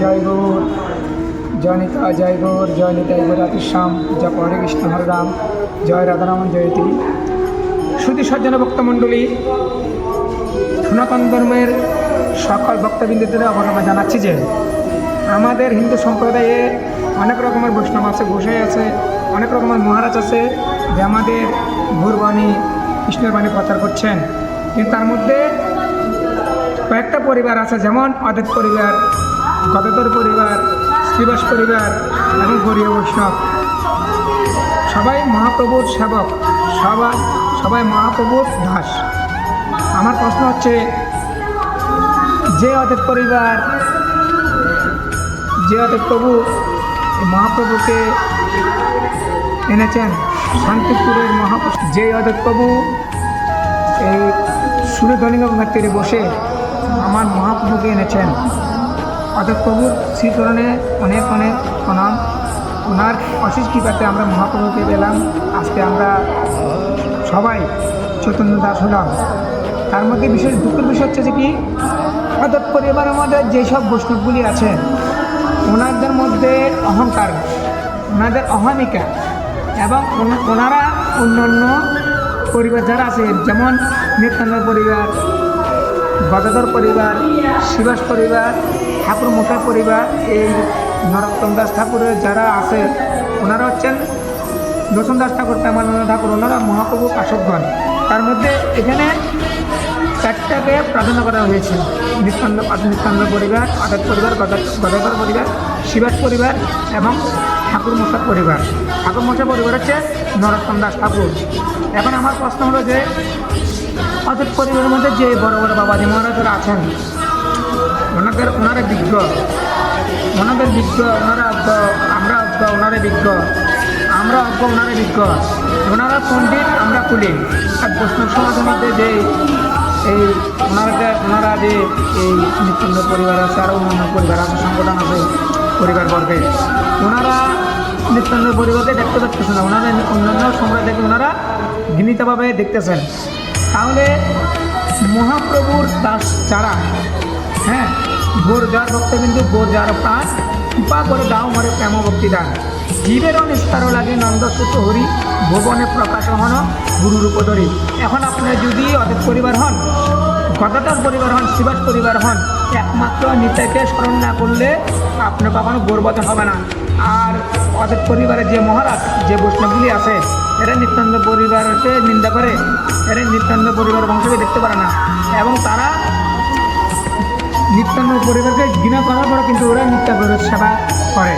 জয় গৌর। জয় নিতা জয় গৌর জয় নিতাই রাতিশ্যাম জয় হরে কৃষ্ণ, হরে রাম। জয় রাধারামন জয়তী সুধী সজ্জন ভক্তমণ্ডলী, সনাতন ধর্মের সকল ভক্তবৃন্দদের অবগত জানাচ্ছি যে, আমাদের হিন্দু সম্প্রদায়ে অনেক রকমের বৈষ্ণব আছে, গোসাই আছে, অনেক রকমের মহারাজ আছে, যে আমাদের ভোরবাণী, কৃষ্ণের বাণী প্রচার করছেন। কিন্তু তার মধ্যে কয়েকটা পরিবার আছে, যেমন অদেত পরিবার গদাধর পরিবার, শ্রীবাস পরিবার এবং গরীয় বৈষ্ণব। সবাই মহাপ্রভুর সেবক, সবাই সবাই মহাপ্রভুর দাস। আমার প্রশ্ন হচ্ছে, যে অদেত পরিবার, যে অদেত প্রভু মহাপ্রভুকে এনেছেন, শান্তিপুরের মহাপ্রভু, যে অদেত প্রভু এই সুরধ্বনি গঙ্গার তীরে বসে আমার মহাপ্রভুকে এনেছেন প্রভুর শ্রীচরণে অনেক অনেক প্রণাম। ওনার অশেষ কৃপাতে আমরা মহাপ্রভুকে পেলাম। আজকে আমরা সবাই চৈতন্য দাস হলাম। তার মধ্যে বিশেষ দুঃখের বিষয় হচ্ছে যে কি অর্থাৎ পরিবারের মধ্যে যেসব বৈষ্ণবগুলি আছে, ওনাদের মধ্যে অহংকার, ওনাদের অহমিকা এবং ওনারা অন্য অন্য পরিবার যারা আছে, যেমন নিত্যান্ন পরিবার, গদাধর পরিবার, শিবাস পরিবার ঠাকুর মোটা পরিবার এই নরোত্তম দাস ঠাকুরের যারা আছে, ওনারা হচ্ছেন দর্শন দাস ঠাকুর, প্রেমানন্দ ঠাকুর, ওনারা মহাপ্রভু কাশকগণ তার মধ্যে এখানে চারটাকে প্রাধান্য করা হয়েছে। নিত্যান্ত নিত্যান্ত পরিবার আদাত পরিবার গদা- গদাধর পরিবার, শিবাস পরিবার এবং ঠাকুর মশা পরিবার। ঠাকুর মশা পরিবার হচ্ছে নরোত্তম দাস ঠাকুর। এখন আমার প্রশ্ন হলো যে অর্থাৎ পরিবারের মধ্যে যে বড় বড় বাবাজি মহারাজরা আছেন ওনাদের ওনারা বিজ্ঞ। ওনাদের বিজ্ঞ, ওনারা অজ্ঞ, আমরা অজ্ঞ, ওনারা বিজ্ঞ। আমরা অজ্ঞ, ওনারা বিজ্ঞ। ওনারা পণ্ডিত, আমরা কুলি আর বৈষ্ণব সমাজের মধ্যে যে এই ওনারা ওনারা যে এই নিত্যন্দ পরিবার আছে আরও অন্যান্য পরিবার আছে, সংগঠন আছে পরিবারবর্গে ওনারা নিত্যন্দ পরিবারকে দেখতে পাচ্ছেন না। ওনারা অন্যান্য সম্প্রদায় থেকে ওনারা ঘৃণিতভাবে দেখতেছেন। তাহলে মহাপ্রভুর দাস যারা হ্যাঁ গোর যার ভক্তবিন্দু গোর যার প্রাণ, কৃপা করে দাও মরে প্রেম ভক্তি দান জীবের নিস্তার লাগে নন্দসুত হরি, ভুবনে প্রকাশ হন গুরুরূপ ধরি। এখন আপনার যদি অদেব পরিবার হন, গদাধর পরিবার হন, শিবাস পরিবার হন, একমাত্র নিতাইকে স্মরণ না করলে আপনার কখনো গর্বত হবে না। আর অদেব পরিবারের যে মহারাজ, যে বৈষ্ণবগুলি আছে, এরা নিত্যান্ত পরিবারকে নিন্দা করে, এরা নিত্যান্ত পরিবার বংশকে দেখতে পারে না। এবং তারা নিত্যান্ন পরিবারকে ঘৃণা করার পরে কিন্তু ওরা নিত্যাগরের সেবা করে।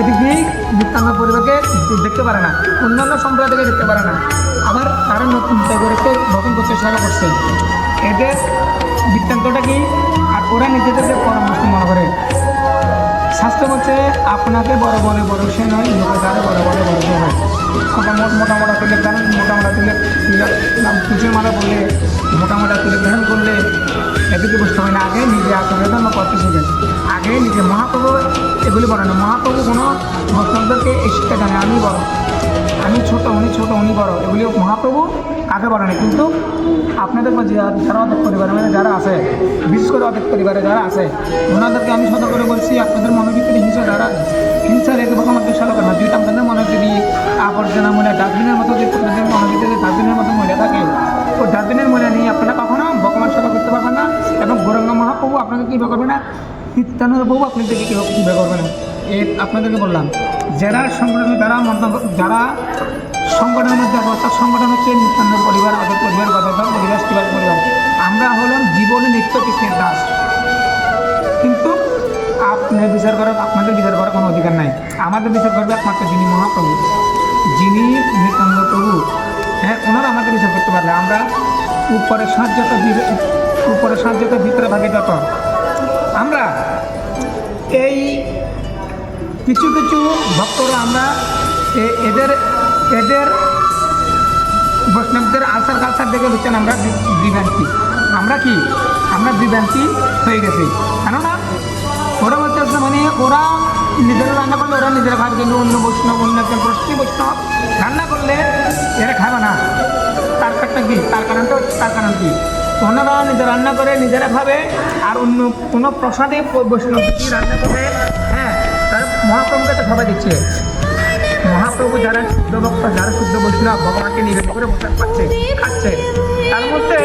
এদিকে নিত্যান্ন পরিবারকে দেখতে পারে না, অন্যান্য সম্প্রদায় থেকে দেখতে পারে না। আবার তারা নতুন নিত্যাগরকে নতুন করতে সেবা করছে। এদের বৃত্তান্তটা কি? আর ওরা নিজেদেরকে পরামর্শ মনে করে। স্বাস্থ্য বলতে আপনাকে বড় বড় বড় সে নয় লোকের দ্বারা বড় বড় বড় সে হয়। মোটা মোটা তুলে কারণ মোটা মোটা তুলে পুজোর মালা বললে, মোটা মোটা তুলে গ্রহণ করলে এদিকে বুঝতে হয় না আগে নিজে আসলে ধর্ম করতে শিখেন। আগে নিজে মহাপ্রভু এগুলি বলে না, মহাপ্রভু কোনো ভক্তদেরকে এই শিক্ষা জানে আমি বড় আমি ছোট, উনি ছোট, উনি বড়। এগুলি মহাপ্রভু আগে বলে না কিন্তু আপনাদের যা- যারা অর্ধেক পরিবারের মধ্যে যারা আছে, বিশেষ করে অর্ধেক পরিবারে যারা আছে, ওনাদেরকে আমি সতর্ক করে বলছি, আপনাদের মনোভিত্তির হিংসা যারা হিংসা রেখে ভগবানকে সালো করেন যদি আপনাদের মনে যদি আবর্জনা মনে ডাস্টবিনের মতো যদি আপনাদের মনোভিত্তিতে ডাস্টবিনের মতো মহিলা থাকে ও ডাস্টবিনের মনে নিয়ে আপনারা কখনো ভগবান সেবা করতে পারবেন না। এবং গৌরঙ্গ মহাপ্রভু আপনাকে কী করবে না? নিত্যানন্দ প্রভু আপনাদেরকে কী কীভাবে করবে না এ আপনাদেরকে বললাম যারা সংগঠন, যারা যারা সংগঠনের মধ্যে অর্থাৎ সংগঠন হচ্ছে পরিবার অর্থাৎ পরিবার গদাধর পরিবার শিবাস পরিবার আমরা হলাম জীবনে নিত্য কৃষ্ণের দাস। কিন্তু আপনি বিচার করার আপনাদের বিচার করার কোনো অধিকার নাই। আমাদের বিচার করবে একমাত্র যিনি মহাপ্রভু। যিনি নিত্যানন্দ প্রভু। হ্যাঁ ওনারা আমাদের বিচার করতে পারলে। আমরা উপরে সাঁত যত উপরে সাঁত যত ভিতরে ভাগে যত। আমরা এই কিছু কিছু ভক্তরা আমরা এদের এদের বৈষ্ণবদের আলসার কালসার দেখে হচ্ছেন আমরা বিভ্রান্তি। আমরা কি? আমরা বিভ্রান্তি হয়ে গেছি। কেননা, ওরা বলতে মানে ওরা নিজেরা রান্না করলে ওরা নিজেরা খাবে কিন্তু অন্য বৈষ্ণব, অন্য একজন প্রস্তুতি বৈষ্ণব রান্না করলে এরা খাবে না। তার কারণটা কি? তার কারণটা হচ্ছে, তার কারণ কি? ওনারা নিজে রান্না করে, নিজেরা খাবে, আর অন্য কোনো প্রসাদে বৈষ্ণব রান্না করে হ্যাঁ মহাপ্রভুকে তো সবাই দিচ্ছে। মহাপ্রভু যারা শুদ্ধ ভক্ত, যারা শুদ্ধ বৈষ্ণব, ভগবানকে নিবেদন করে প্রসাদ পাচ্ছে, খাচ্ছে, তার মধ্যে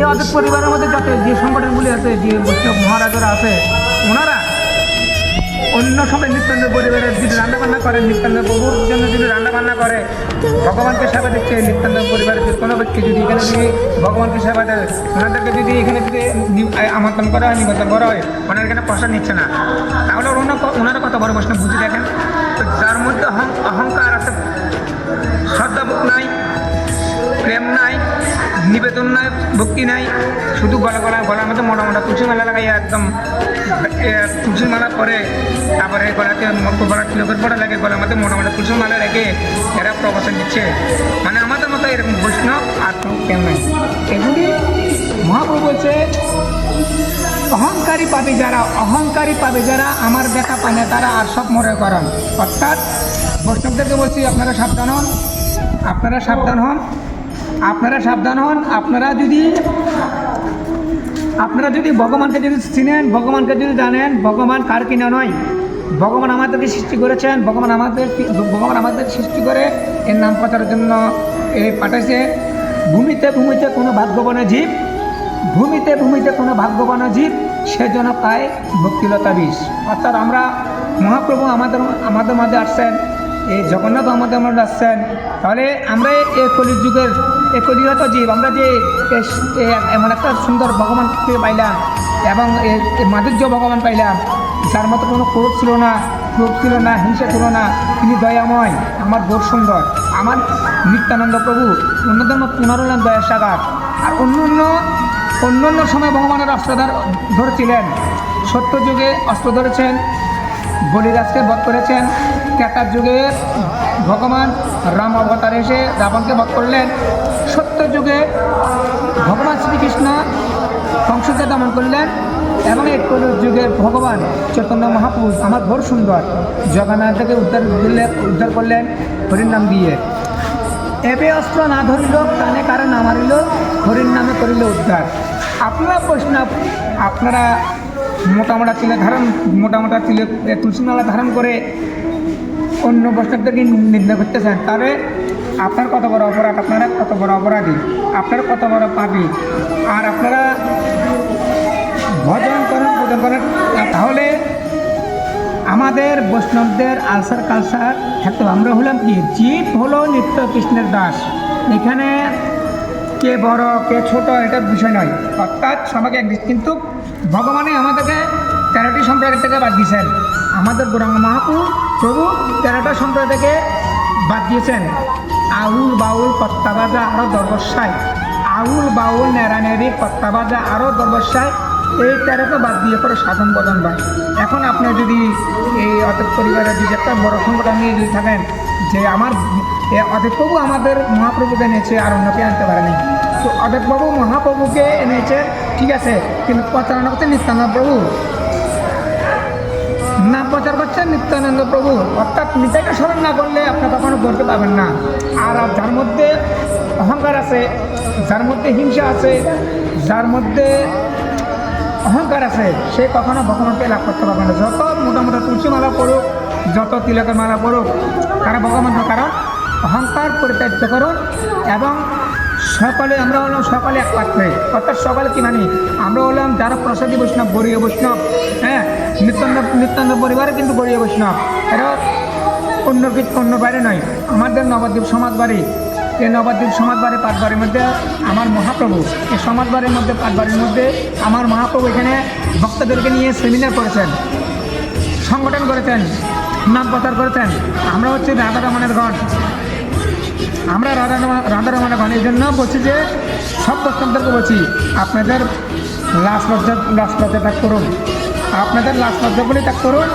এই অধিক পরিবারের মধ্যে যাতে যে সংগঠনগুলি আছে, যে বৈষ্ণব মহারাজারা আছে, ওনারা অন্য সময় নিত্যান্ত পরিবারের যদি রান্নাবান্না করে নিত্যান্ত প্রভুর জন্য যদি রান্নাবান্না করে, ভগবানকে সেবা দিচ্ছে নিত্যান্ত পরিবারের কোনো ব্যক্তি যদি এখানে যদি ভগবানকে সেবা দেয়, ওনাদেরকে যদি এখানে যদি আমন্ত্রণ করা হয় নিমন্ত্রণ করা হয়, ওনার এখানে প্রসাদ নিচ্ছে না। তাহলে ওনার ওনারা কত বড় বৈষ্ণব বুঝে দেখেন? তো যার মধ্যে অহং- অহংকার আছে নাই নিবেদন নাই ভক্তি নাই। শুধু গলা গলা গলার মধ্যে মোটা মোটা তুলসী মালা লাগাই একদম তুলসী মালা করে তারপরে গলাতে গলা তিলকের পড়া লাগে, গলার মধ্যে মোটা মোটা তুলসী মালা রেখে এরা প্রবচন দিচ্ছে। মানে আমাদের মতো এরকম বৈষ্ণব আর কেউ নাই। এগুলি মহাপ্রভু বলছে, অহংকারী পাবে যারা, অহংকারী পাবে যারা, আমার দেখা পায় না তারা আর সব মরে করান। অর্থাৎ বৈষ্ণবদেরকে বলছি, আপনারা সাবধান হন, আপনারা সাবধান হন। আপনারা সাবধান হন, আপনারা যদি আপনারা যদি ভগবানকে যদি চিনেন, ভগবানকে যদি জানেন, ভগবান কার কিনা নয়। ভগবান আমাদেরকে সৃষ্টি করেছেন, ভগবান আমাদের ভগবান আমাদের সৃষ্টি করে, এর নাম প্রচারের জন্য এ পাঠাইছে। ভূমিতে ভূমিতে কোনো ভাগ্যবান জীব, ভূমিতে ভূমিতে কোনো ভাগ্যবান জীব, সে সেজন্য পায় ভক্তিলতা বিষ। অর্থাৎ আমরা মহাপ্রভু আমাদের আমাদের মাঝে আসছেন, এই জগন্নাথ আমাদের মধ্যে আসছেন, তাহলে আমরা এই কলির কলিগত জীব। আমরা যে এমন একটা সুন্দর ভগবানকে পাইলাম এবং মাধুর্য ভগবান পাইলাম। যার মতো কোনো ক্রোধ ছিল না ক্রোধ ছিল না, হিংসা ছিল না, তিনি দয়াময়, আমার বোধ সুন্দর। আমার নিত্যানন্দ প্রভু অন্যদের মতো পুনরুল্লান দয়ার সাগার আর অন্য অন্য অন্য অন্য সময় ভগবানের অস্ত্রধার ধরেছিলেন। সত্য যুগে অস্ত্র ধরেছেন, বলিরাজকে বধ করেছেন ক্যাটার যুগে ভগবান রাম অবতার এসে রাবণকে বধ করলেন। সত্য যুগে ভগবান শ্রীকৃষ্ণ কংসকে দমন করলেন এবং এই যুগের ভগবান চৈতন্য মহাপুরুষ আমার ঘোর সুন্দর জগন্নাথকে উদ্ধার দিলে উদ্ধার করলেন হরির নাম দিয়ে। এবে অস্ত্র না ধরিল, কানে কারণ না মারিল, হরির নামে করিল উদ্ধার। আপনারা বৈষ্ণব আপনারা মোটা মোটা ধারণ মোটা মোটা তিলে তুলসী মালা ধারণ করে অন্য বৈষ্ণবদেরকে নিন্দা করতেছেন তাহলে আপনার কত বড় অপরাধ? আপনারা কত বড় অপরাধী? আপনারা কত বড় পাপি? আর আপনারা ভজন করেন ভজন করেন তাহলে আমাদের বৈষ্ণবদের আলসার কালসার থাকতে আমরা হলাম কি? জীব হলো নিত্য কৃষ্ণের দাস। এখানে কে বড়, কে ছোট, এটা বিষয় নয়। অর্থাৎ সবাইকে এক কিন্তু ভগবানে আমাদেরকে তেরোটি সম্প্রদায় থেকে বাদ দিয়েছেন। আমাদের গৌরাঙ্গ মহাপু প্রভু, তেরোটা সম্প্রদায় থেকে বাদ দিয়েছেন। আউল বাউল কর্তাবাজা আরও দরবসায়। আউল বাউল নেড়ানেড়ি কর্তাবাজা আরও দরবসায়। এই তেরোটা বাদ দিয়ে পরে সাধন বদন হয় এখন আপনি যদি এই অতএব পরিবারের যদি একটা বড় সংগঠন নিয়ে যদি থাকেন, যে আমার, এ অদেববাবু আমাদের মহাপ্রভুকে এনেছে আর অন্যকে আনতে পারেনি। তো অদেববাবু মহাপ্রভুকে এনেছে, ঠিক আছে, কিন্তু প্রচারণা করছে নিত্যানন্দ প্রভু। না প্রচার করছেন নিত্যানন্দ প্রভু, অর্থাৎ নিতাইকে স্মরণ না করলে আপনি কখনো করতে পারবেন না। আর যার মধ্যে অহংকার আছে, যার মধ্যে হিংসা আছে, যার মধ্যে অহংকার আছে, সে কখনো ভগবানকে লাভ করতে পারবে না। যত মোটামুটি তুলসী মালা পড়ুক যত তিলকের মালা পড়ুক তারা ভগবান। কারণ অহংকার পরিত্যাজ্য করুন এবং সকলে, আমরা হলাম সকলে এক পাত্রে অর্থাৎ সকলে কি মানি? আমরা হলাম যারা প্রসাদী বৈষ্ণব গরীয় বৈষ্ণব হ্যাঁ? নিত্যান্ত নিত্যান্ত পরিবারে কিন্তু গরীয় বৈষ্ণব এরা অন্য অন্য বাইরে নয়। আমাদের নবদ্বীপ সমাজ বাড়ি এই নবদ্বীপ সমাজ বাড়ি পাটবাড়ির মধ্যে আমার মহাপ্রভু। এই সমাজ বাড়ির মধ্যে পাটবাড়ির মধ্যে আমার মহাপ্রভু এখানে ভক্তদেরকে নিয়ে সেমিনার করেছেন, সংগঠন করেছেন, নাম প্রচার করেছেন। আমরা হচ্ছে রাধা রমণের গণ আমরা রাধা রাধা রমণের গণ জন্য বলছি যে সব বৈষ্ণবদেরকে বলছি, আপনাদের লাশ লজ্জা লাশ করুন। আপনাদের লাশ লজ্জাগুলি ত্যাগ করুন।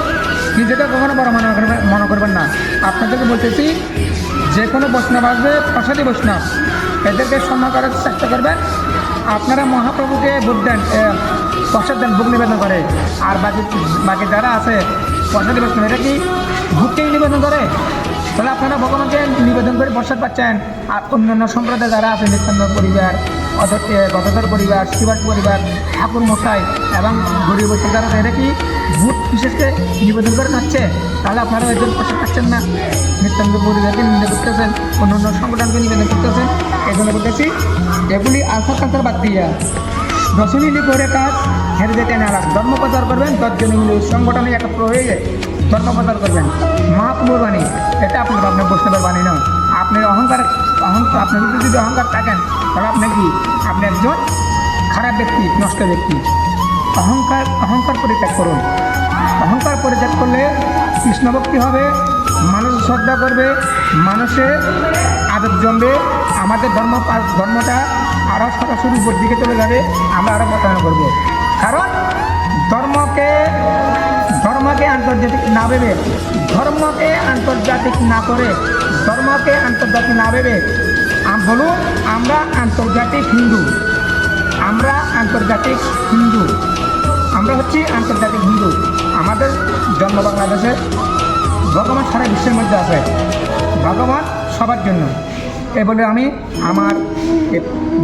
নিজেকে কখনো বড় মনে করবেন মনে করবেন না। আপনাদেরকে বলতেছি, যে কোনো বৈষ্ণব আসবে প্রসাদী বৈষ্ণব এদেরকে সম্মান করার চেষ্টা করবেন। আপনারা মহাপ্রভুকে ভোট দেন প্রসাদ দেন, ভোগ নিবেদন করে। আর বাকি বাকি যারা আছে, প্রসাদী বৈষ্ণব এটা কি ভোগকেই নিবেদন করে? তাহলে আপনারা ভগবানকে নিবেদন করে প্রসাদ পাচ্ছেন, আর অন্যান্য অন্য সম্প্রদায় যারা আছে নিত্যান্ত পরিবার গতধর পরিবার শিবাস পরিবার, ঠাকুর মশাই এবং গরিব যারা এরা কি ভূত বিশেষকে নিবেদন করে খাচ্ছে? তাহলে আপনারা একজন পাশে পাচ্ছেন না। নিত্যান্ত পরিবারকে নিন্দা করতেছেন অন্য অন্য সংগঠনকে নিবেদন করতেছেন। এই জন্য বলতেছি, এগুলি আশা কাতার বাদ দিয়া দশমী মিলি করে কাজ, হেরে যেতে না ধর্ম প্রচার করবেন দশজনে মিলে সংগঠনে একত্র হয়ে যায়। ধর্ম প্রচার করবেন। মহাপ্রভুর বাণী এটা আপনার আপনার বৈষ্ণবের বাণী নয় আপনার অহংকার অহংকার আপনার ভিতরে যদি অহংকার থাকেন, তাহলে আপনি কি? আপনি একজন খারাপ ব্যক্তি, নষ্ট ব্যক্তি। অহংকার অহংকার পরিত্যাগ করুন। অহংকার পরিত্যাগ করলে কৃষ্ণভক্তি হবে মানুষ শ্রদ্ধা করবে, মানুষের আদর জমবে, আমাদের ধর্ম ধর্মটা আরও সরাসরি উপর দিকে চলে যাবে, আমরা আরও প্রচারণা করব। কারণ ধর্মকে ধর্মকে আন্তর্জাতিক না ভেবে, ধর্মকে আন্তর্জাতিক না করে, ধর্মকে আন্তর্জাতিক না ভেবে বলুন, আমরা আন্তর্জাতিক হিন্দু। আমরা আন্তর্জাতিক হিন্দু। আমরা হচ্ছি আন্তর্জাতিক হিন্দু। আমাদের জন্ম বাংলাদেশে ভগবান সারা বিশ্বের মধ্যে আছে। ভগবান সবার জন্য। এ বলে আমি আমার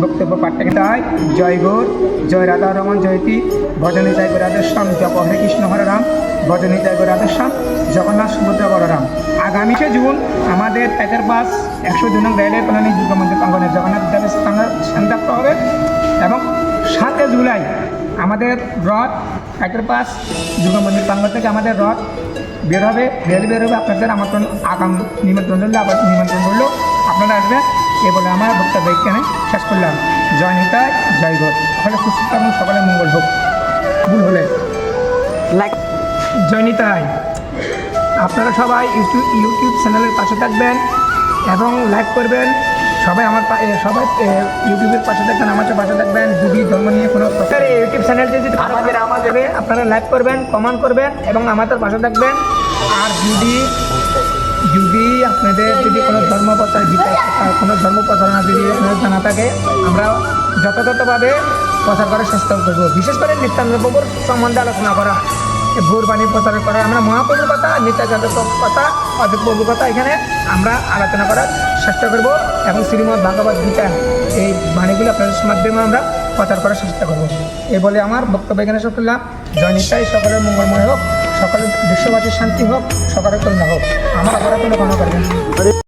বক্তব্য পাঠটাকে তাই জয় গৌর, জয় রাধা রমন জয়তী ভজনী জয় গো রাধেশ্যাম জপ হরে কৃষ্ণ, হরে রাম, ভজনী জয় গো রাধেশ্যাম জগন্নাথ সুভদ্র বলরাম। আগামীতে জুন আমাদের প্যাকের বাস একশো দুই নং রেলের কলোনি দুর্গা মন্দির প্রাঙ্গনে জগন্নাথ বিদ্যালয় স্থান হবে এবং সাতই জুলাই আমাদের রথ প্যাকের পাস দুর্গা মন্দির প্রাঙ্গণ থেকে আমাদের রথ বের হবে রেল বের হবে আপনাদের আমন্ত্রণ আগাম নিমন্ত্রণ রইল আবার নিমন্ত্রণ রইল আপনারা আসবেন এ বলে আমার বক্তব্য এখানে শেষ করলাম। জয় নিতাই জয় গৌর। সকলে সুস্থ থাকুন সকলে মঙ্গল হোক। ভুল হলে। লাইক জয় নিতাই। আপনারা সবাই ইউটিউব ইউটিউব চ্যানেলের পাশে থাকবেন এবং লাইক করবেন। সবাই আমার সবাই ইউটিউবের পাশে থাকবেন আমার পাশে থাকবেন যদি জন্ম নিয়ে কোনো ইউটিউব চ্যানেলটি যদি আমাদের আমাদের আপনারা লাইক করবেন কমেন্ট করবেন এবং আমাদের পাশে থাকবেন আর যদি যদি আপনাদের যদি কোনো ধর্ম প্রচার বিকাশ কোনো ধর্ম প্রচারণা যদি জানা থাকে আমরা যথাযথভাবে প্রচার করার চেষ্টা করব। বিশেষ করে নিত্যান্ত সম্বন্ধে আলোচনা করা। ভোরবাণী প্রচার করা আমরা মহাপ্রভুর কথা নিত্যাচার্য কথা অযোগ প্রভুর কথা এখানে আমরা আলোচনা করার চেষ্টা করব এবং শ্রীমদ ভাগবত গীতা এই বাণীগুলো আপনাদের মাধ্যমে আমরা প্রচার করার চেষ্টা করব। এই বলে আমার বক্তব্য এখানে শেষ করলাম। জয় নিতাই, সকলের মঙ্গলময় হোক, সকলের বিশ্ববাসীর শান্তি হোক, সকলের করুণা হোক। আমার অপরাধ কোনো করবেন